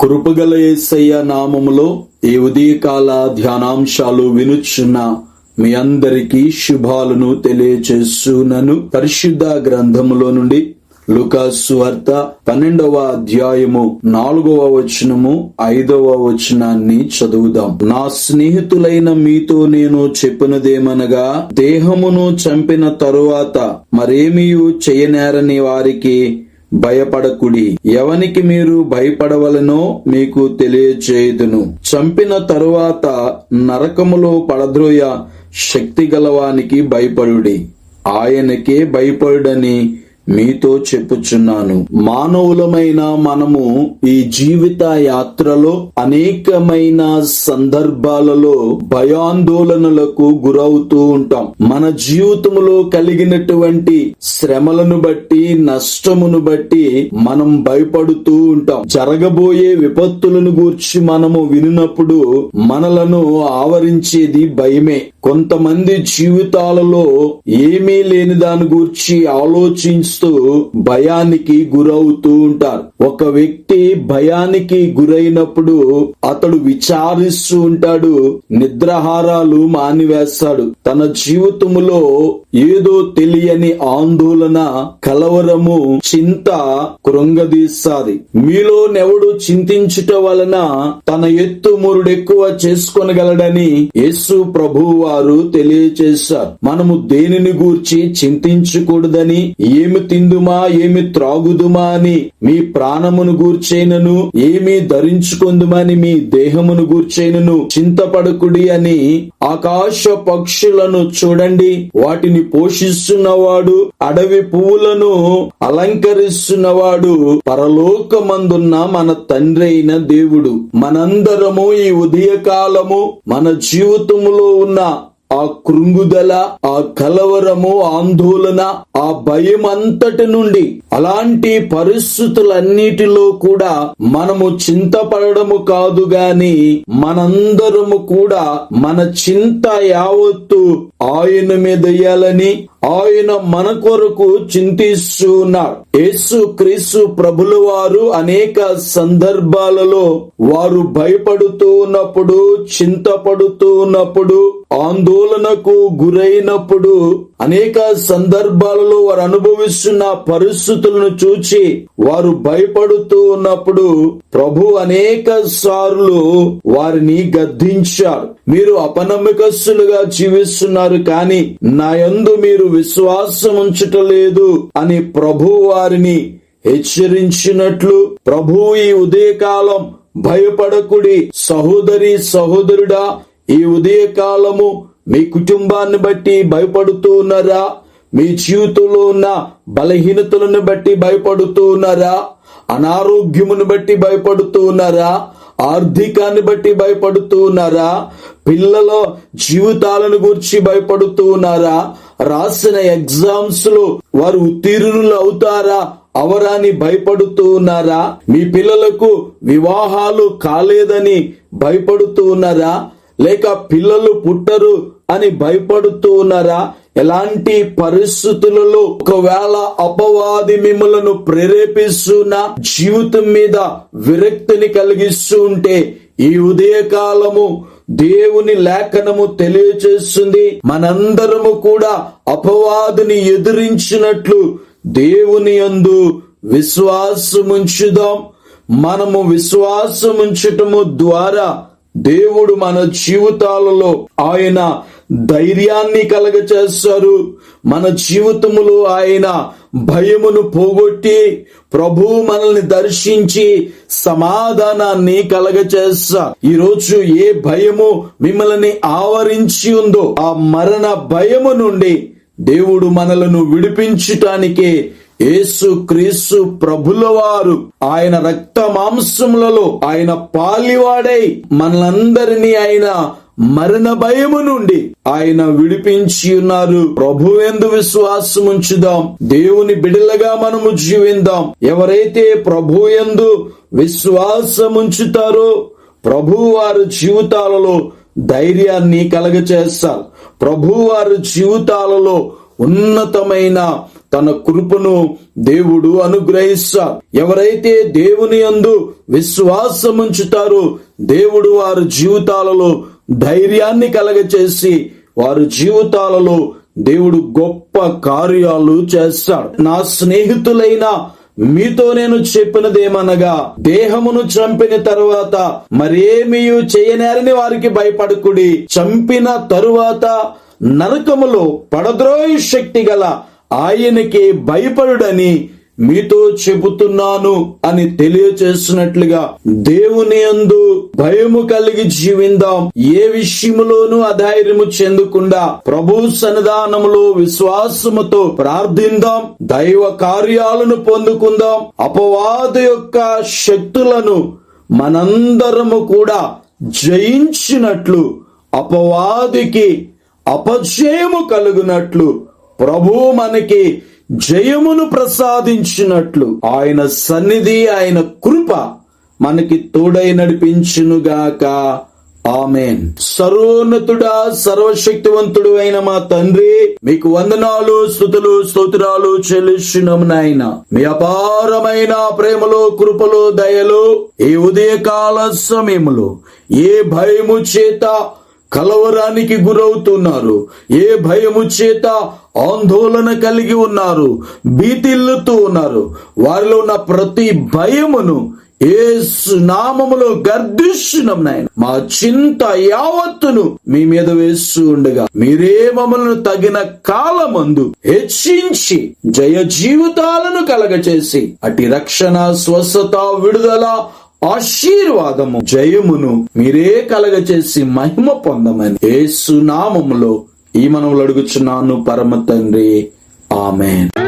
కృపగల యేసయ్య నామములో ఈ ఉదయకాల ధ్యానాంశాలు వినుచున్న మీ అందరికీ శుభాలను తెలియచేస్తున్నాను పరిశుద్ధ గ్రంథములో నుండి లుకాసు వార్త పన్నెండవ అధ్యాయము నాలుగవ వచనము ఐదవ వచనాన్ని చదువుదాం. నా స్నేహితులైన మీతో నేను చెప్పినదేమనగా దేహమును చంపిన తరువాత మరేమీ చేయనేరని వారికి భయపడకుడి. ఎవనికి మీరు భయపడవలనో మీకు తెలియచేయుదును. చంపిన తరువాత నరకములో పడద్రోయ శక్తి గలవానికి భయపడుడి. ఆయనకే భయపడుడని మీతో చెప్పుచున్నాను. మానవులమైన మనము ఈ జీవిత యాత్రలో అనేకమైన సందర్భాలలో భయాందోళనలకు గురవుతూ ఉంటాం. మన జీవితంలో కలిగినటువంటి శ్రమలను బట్టి నష్టమును బట్టి మనం భయపడుతూ ఉంటాం. జరగబోయే విపత్తులను గూర్చి మనము వినినప్పుడు మనలను ఆవరించేది భయమే. కొంతమంది జీవితాలలో ఏమీ లేని దాని గురించి ఆలోచిస్తూ భయానికి గురవుతూ ఉంటారు. ఒక వ్యక్తి భయానికి గురైనప్పుడు అతడు విచారిస్తూ ఉంటాడు నిద్రాహారాలు మానివేస్తాడు. తన జీవితములో ఏదో తెలియని ఆందోళన కలవరము చింత కృంగదీస్తాది. మీలోనెవడు చింతించుట వలన తన ఎత్తు మురుడెక్కువ చేసుకొనగలడని యేసు ప్రభువు వారు తెలియచేశారు. మనము దేనిని గూర్చి చింతించకూడదని ఏమి తిందుమా ఏమి త్రాగుదుమా అని మీ ప్రాణమును గూర్చైనను ఏమి ధరించుకుందుమని మీ దేహమును గూర్చైనను చింతపడకుడి అని ఆకాశ పక్షులను చూడండి. వాటిని పోషిస్తున్నవాడు అడవి పువ్వులను అలంకరిస్తున్నవాడు పరలోకమందున్న మన తండ్రి అయిన దేవుడు. మనందరము ఈ ఉదయకాలము మన జీవితములో ఉన్న ఆ కృంగుదల ఆ కలవరము ఆందోళన ఆ భయం అంతటి నుండి అలాంటి పరిస్థితులన్నిటిలో కూడా మనము చింతపడము కాదు గాని మనందరము కూడా మన చింత యావత్తు ఆయన మీద వేయాలని ఆయన మన కొరకు చింతిస్తున్నారు. యేసు క్రీస్తు ప్రభుల వారు అనేక సందర్భాలలో వారు భయపడుతూ ఉన్నప్పుడు చింతపడుతూ ఉన్నప్పుడు ఆందోళనకు గురైనప్పుడు అనేక సందర్భాలలో వారు అనుభవిస్తున్న పరిస్థితులను చూచి వారు భయపడుతూ ఉన్నప్పుడు ప్రభు అనేక సార్లు వారిని గద్దించారు. మీరు అపనమ్మకస్తులుగా జీవిస్తున్నారు కానీ నా యందు మీరు విశ్వాసం ఉంచటలేదు అని ప్రభు వారిని హెచ్చరించినట్లు ప్రభు ఈ ఉదయకాలం భయపడకుడి సహోదరి సహోదరుడా ఈ ఉదయకాలము మీ కుటుంబాన్ని బట్టి భయపడుతూ ఉన్నారా? మీ జీవితంలో ఉన్న బలహీనతలను బట్టి భయపడుతూ ఉన్నారా? అనారోగ్యమును బట్టి భయపడుతూ ఉన్నారా? ఆర్థికాన్ని బట్టి భయపడుతూ ఉన్నారా? పిల్లల జీవితాలను గురించి భయపడుతూ ఉన్నారా? రాసిన ఎగ్జామ్స్లో వారు ఉత్తీర్ణులు అవుతారా? అవరాని భయపడుతూ ఉన్నారా? మీ పిల్లలకు వివాహాలు కాలేదని భయపడుతూ ఉన్నారా? లేక పిల్లలు పుట్టరు అని భయపడుతూ ఉన్నారా? ఎలాంటి పరిస్థితులలో ఒకవేళ అపవాది మిమ్మలను ప్రేరేపిస్తున్న జీవితం మీద విరక్తిని కలిగిస్తూ ఉంటే ఈ ఉదయకాలము దేవుని లేఖనము తెలియచేస్తుంది. మనందరము కూడా అపవాదిని ఎదిరించినట్లు దేవుని యందు విశ్వాసముంచుదాం. మనము విశ్వాసముంచటము ద్వారా దేవుడు మన జీవితాలలో ఆయన ధైర్యాన్ని కలగచేస్తారు మన జీవితములో ఆయన భయమును పోగొట్టి ప్రభు మనల్ని దర్శించి సమాధానాన్ని కలగచేస్తా ఈరోజు ఏ భయము మిమ్మల్ని ఆవరించి ఉందో ఆ మరణ భయము నుండి దేవుడు మనలను విడిపించటానికే యేసు క్రీస్తు ప్రభుల వారు ఆయన రక్త మాంసములలో ఆయన పాలివాడై మనలందరినీ ఆయన మరణ భయము నుండి ఆయన విడిపించి ఉన్నారు. ప్రభు ఎందు విశ్వాసం ఉంచుదాం దేవుని బిడలగా మనము జీవిందాం. ఎవరైతే ప్రభు ఎందు విశ్వాసం ఉంచుతారో ప్రభు వారి జీవితాలలో ధైర్యాన్ని కలగచేస్తారు. ప్రభు వారి జీవితాలలో ఉన్నతమైన తన కృపను దేవుడు అనుగ్రహిస్తాడు ఎవరైతే దేవుని యందు విశ్వాసం ఉంచుతారో దేవుడు వారి జీవితాలలో ధైర్యాన్ని కలగచేసి వారి జీవితాలలో దేవుడు గొప్ప కార్యాలు చేస్తాడు. నా స్నేహితులైన మీతో నేను చెప్పినదేమనగా దేహమును చంపిన తరువాత మరేమీ చేయనేరని వారికి భయపడకుడి. చంపిన తరువాత నరకములో పడద్రోయి శక్తి గల ఆయనకి భయపడుడని మీతో చెబుతున్నాను అని తెలియచేస్తున్నట్లుగా దేవుని అందు భయము కలిగి జీవిందాం. ఏ విషయములోనూ అధైర్యము చెందకుండా ప్రభు సన్నిధానములో విశ్వాసముతో ప్రార్థిందాం. దైవ కార్యాలను పొందుకుందాం. అపవాద యొక్క శక్తులను మనందరము కూడా జయించినట్లు అపవాదికి అపజయము కలుగునట్లు ప్రభు మనకి జయమును ప్రసాదించినట్లు ఆయన సన్నిధి ఆయన కృప మనకి తోడై నడిపించునుగాక. ఆమెన్. సర్వోన్నతుడా సర్వశక్తివంతుడు అయిన మా తండ్రి మీకు వందనాలు స్థుతులు స్తోత్రాలు చెల్లిస్తున్నాం నాయన. మీ అపారమైన ప్రేమలో కృపలో దయలో ఈ ఉదయకాల సమయములు ఏ భయము చేత కలవరానికి గురవుతున్నారు. ఏ భయము చేత ఆందోళన కలిగి ఉన్నారు భీతిల్లుతూ ఉన్నారు. వారిలో ఉన్న ప్రతి భయమును ఏ నామములో గర్దిస్తున్నాం నాయన. మా చింత యావత్తును మీ మీద వేస్తూ ఉండగా మీరే మమ్మల్ని తగిన కాలమందు హెచ్చించి జయ జీవితాలను కలగచేసి అటు రక్షణ స్వస్థత విడుదల ఆశీర్వాదము జయమును మీరే కలగచేసి మహిమ పొందమని ఏ సునామములో ఈ మనములు అడుగుచున్నాను పరమ తండ్రి. ఆమెన్.